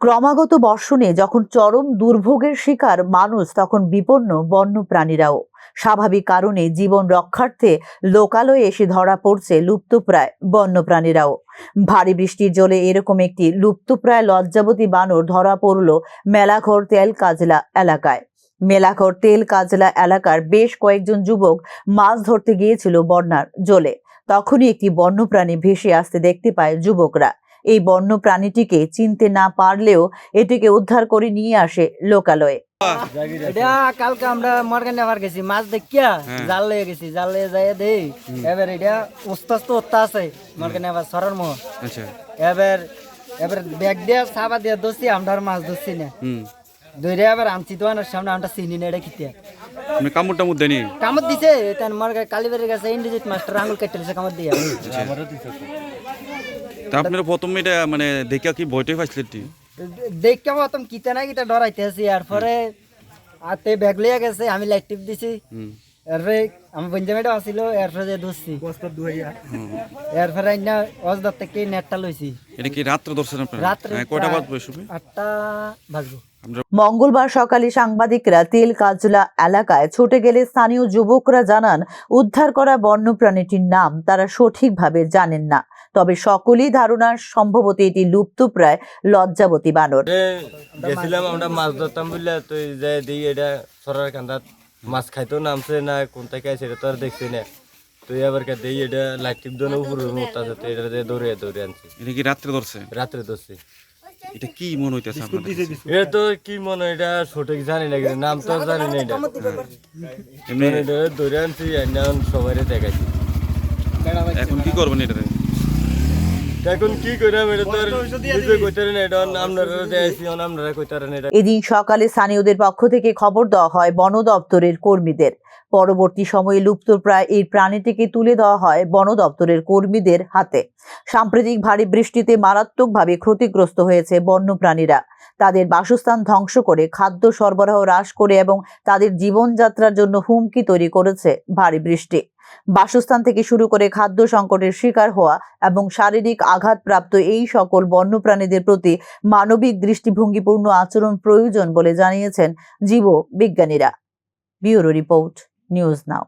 ক্রমাগত বর্ষণে যখন চরম দুর্ভোগের শিকার মানুষ, তখন বিপন্ন বন্য প্রাণীরাও স্বাভাবিক কারণে জীবন রক্ষার্থে লোকালয়ে এসে ধরা পড়ছে লুপ্তপ্রায় বন্যপ্রাণীরাও। ভারী বৃষ্টির জলে এরকম একটি লুপ্তপ্রায় লজ্জাবতী বানর ধরা পড়ল মেলাঘর তেল কাজলা এলাকায়। মেলাঘর তেল কাজলা এলাকার বেশ কয়েকজন যুবক মাছ ধরতে গিয়েছিল বন্যার জলে। তখনই একটি বন্যপ্রাণী ভেসে আসতে দেখতে পায় যুবকরা। এই বন্য প্রাণীটিকে চিনতে না পারলেও এটিকে উদ্ধার করে নিয়ে আসে লোকালয়ে। এটা কালকে আমরা মর্গান নেবার গেছি মাছ দেখিয়া জাল লয়ে গেছি জাল লয়ে যাই দেই এবার এটা উত্তা আছে মর্গান নেবার সরার মোহ। আচ্ছা। এবার এবার ব্যাগ দিয়া সাবা দিয়া দোষি মাছ না। সামনে আমরা চিনি না এটা খিতিয়া মানে কামড় টামড় দিছে তেন মর্গা কালীবাড়ির কাছে ইন্ডিজিট মাস্টার আঙুল কেটে দিছে কামত দিয়া। তা আপনারা প্রথমে এটা মানে দেখা কি ভয়টাই পাইছিলেন টি? দেখকে মতম কিতা না কিতা ডরাইতে আছি এরপরে আতে ব্যাগ লইয়া গেছে আমি লাইট টিপ দিছি। হুম। এরপরে আমি বঞ্জামেটা আসিল এরপরে যে ধরছি। এরপরে না অজদার থেকে নেটটা লইছি। এটা কি রাত্রে ধরছেন আপনারা? রাত্রে হ্যাঁ, কয়টা বাজবে শুবে আটটা বাজবো। মঙ্গলবার সকালে সাংবাদিকরা তেল কাজলা এলাকায় ছুটে গেলে স্থানীয় যুবকরা জানান উদ্ধার করা বন্যপ্রাণীটির নাম তারা সঠিকভাবে জানেন না। তবে সকলেই ধারণা সম্ভবত এটি লুপ্তপ্রায় লজ্জাবতী বানর। গেছিলাম আমরা মাছ ধরতাম বুঝলে তো এই দিই এটা সরার কান্দাত। মাছ খাইতেও নামছে না কোন থেকে আছে এটা তো আর দেখছি না। তুই আবার কে দিই এটা লাইট টিপ দোনো উপরে মুক্ত আছে তো এটা দিয়ে দৌড়ে দৌড়ে আনছি। এটা কি রাত্রে ধরছে? রাত্রে ধরছি। এটা কি মনে হইতেছে আপনার কাছে? এটা তো কি মনে হয়, এটা সঠিক জানি না কিন্তু নাম তো জানি না এটা। এমনি এটা ধরে আনছি এখন সবাই দেখাইছি। এখন কি করবেন কি এটা এদিন সকালে স্থানীয়দের পক্ষ থেকে খবর দেওয়া হয় বন দপ্তরের কর্মীদের। পরবর্তী সময়ে লুপ্তপ্রায় এই প্রাণীটিকে তুলে দেওয়া হয় বন দপ্তরের কর্মীদের হাতে। সাম্প্রতিক ভারী বৃষ্টিতে মারাত্মকভাবে ক্ষতিগ্রস্ত হয়েছে বন্যপ্রাণীরা তাদের বাসস্থান ধ্বংস করে খাদ্য সরবরাহ হ্রাস করে এবং তাদের জীবনযাত্রার জন্য হুমকি তৈরি করেছে ভারী বৃষ্টি। বাসস্থান থেকে শুরু করে খাদ্য সংকটের শিকার হওয়া এবং শারীরিক আঘাতপ্রাপ্ত এই সকল বন্যপ্রাণীদের প্রতি মানবিক দৃষ্টিভঙ্গিপূর্ণ আচরণ প্রয়োজন বলে জানিয়েছেন জীব বিজ্ঞানীরা ব্যুরো রিপোর্ট, নিউজ নাও।